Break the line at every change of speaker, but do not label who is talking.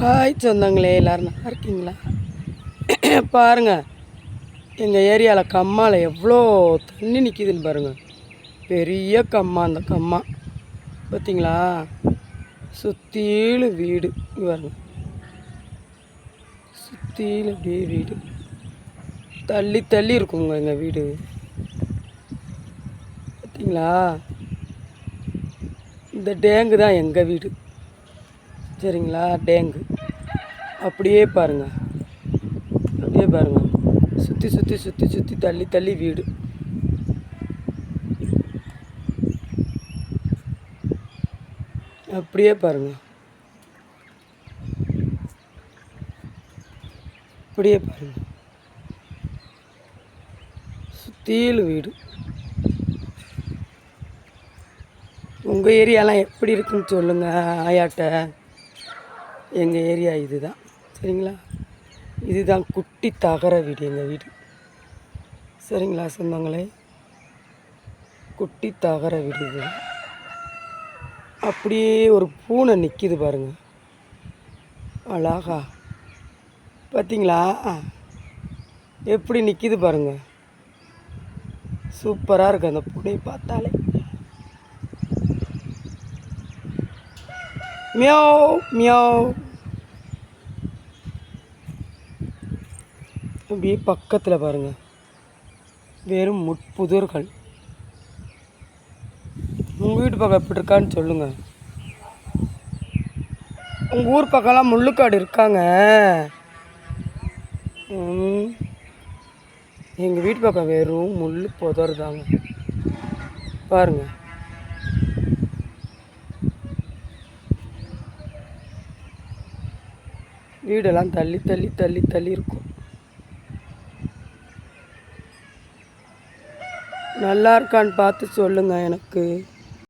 Hi சொந்தங்களே எல்லோரும் நல்லா இருக்கீங்களா? பாருங்கள் எங்கள் ஏரியாவில் கம்மாவில் எவ்வளோ தண்ணி நிற்கிதுன்னு பாருங்கள் பெரிய கம்மா அந்த கம்மா. பார்த்தீங்களா சுற்றிலும் வீடு பாருங்க. சுற்றிலும் அப்படியே வீடு. தள்ளி தள்ளி இருக்குங்க எங்கள் வீடு. பார்த்தீங்களா இந்த டேங்கு தான் எங்கள் வீடு. சரிங்களா? டேங்கு. அப்படியே பாருங்கள் அப்படியே பாருங்கள் சுற்றி சுற்றி சுற்றி சுற்றி தள்ளி தள்ளி வீடு. அப்படியே பாருங்க. அப்படியே பாருங்கள் சுற்றிலும் வீடு. உங்கள் ஏரியாலாம் எப்படி இருக்குன்னு சொல்லுங்கள் ஆயாட்ட. எங்கள் ஏரியா இதுதான். சரிங்களா? இதுதான் குட்டி தகர வீடு எங்கள் வீடு. சரிங்களா சொந்தங்களே? குட்டி தகர வீடு இது. அப்படியே ஒரு பூனை நிற்கிது பாருங்க. அழகா. பார்த்தீங்களா? எப்படி நிற்கிது பாருங்க. சூப்பராக இருக்குது அந்த பூனையை பார்த்தாலே. மியாவ் மியாவ் அப்படியே பக்கத்தில் பாருங்கள் வெறும் முட்புதர்கள். உங்கள் வீட்டு பக்கம் எப்படி இருக்கான்னு சொல்லுங்கள் உங்கள் ஊர் பக்கம்லாம் முள்ளுக்காடு இருக்காங்க. எங்கள் வீட்டு பக்கம் வெறும் முள் புதர் தாங்க. பாருங்கள் வீடெல்லாம் தள்ளி தள்ளி தள்ளி தள்ளி இருக்கும். நல்லா இருக்கான்னு பார்த்து சொல்லுங்கள் எனக்கு.